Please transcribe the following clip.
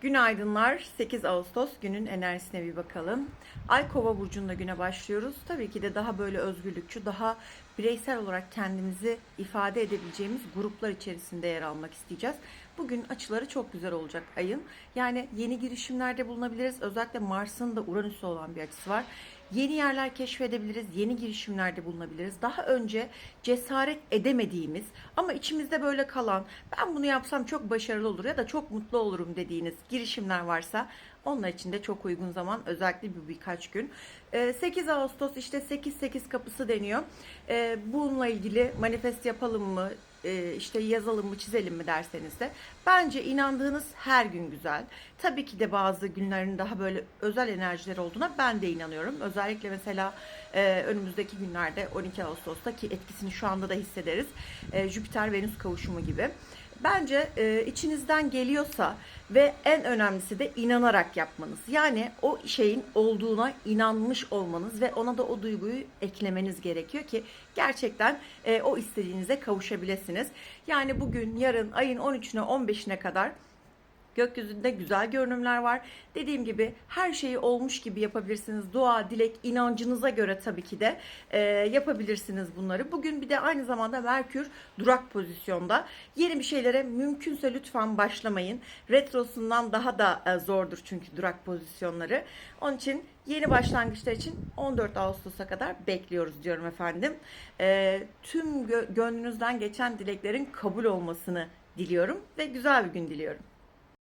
Günaydınlar. 8 Ağustos günün enerjisine bir bakalım. Ay Kova burcunda güne başlıyoruz. Tabii ki de daha böyle özgürlükçü, daha bireysel olarak kendimizi ifade edebileceğimiz gruplar içerisinde yer almak isteyeceğiz. Bugün açıları çok güzel olacak ayın. Yani yeni girişimlerde bulunabiliriz. Özellikle Mars'ın da Uranüs'e olan bir açısı var. Yeni yerler keşfedebiliriz, yeni girişimlerde bulunabiliriz. Daha önce cesaret edemediğimiz ama içimizde böyle kalan, ben bunu yapsam çok başarılı olur ya da çok mutlu olurum dediğiniz girişimler varsa onlar için de çok uygun zaman özellikle bu birkaç gün. Ee, 8 Ağustos işte 8-8 kapısı deniyor. Ee, Bununla ilgili manifest yapalım mı, e, işte yazalım mı çizelim mi derseniz de bence inandığınız her gün güzel. Tabii ki de bazı günlerin daha böyle özel enerjiler olduğuna ben de inanıyorum. Özellikle mesela e, önümüzdeki günlerde 12 Ağustos'ta ki etkisini şu anda da hissederiz. E, Jüpiter-Venüs kavuşumu gibi. Bence e, içinizden geliyorsa ve en önemlisi de inanarak yapmanız. Yani o şeyin olduğuna inanmış olmanız ve ona da o duyguyu eklemeniz gerekiyor ki gerçekten e, o istediğinize kavuşabilirsiniz. Yani bugün, yarın, ayın 13'üne 15'ine kadar Gökyüzünde güzel görünümler var. Dediğim gibi her şeyi olmuş gibi yapabilirsiniz. Dua, dilek, inancınıza göre tabii ki de e, yapabilirsiniz bunları. Bugün bir de aynı zamanda Merkür durak pozisyonda. Yeni bir şeylere mümkünse lütfen başlamayın. Retrosundan daha da e, zordur çünkü durak pozisyonları. Onun için yeni başlangıçlar için 14 Ağustos'a kadar bekliyoruz diyorum efendim. E, tüm gö- gönlünüzden geçen dileklerin kabul olmasını diliyorum ve güzel bir gün diliyorum.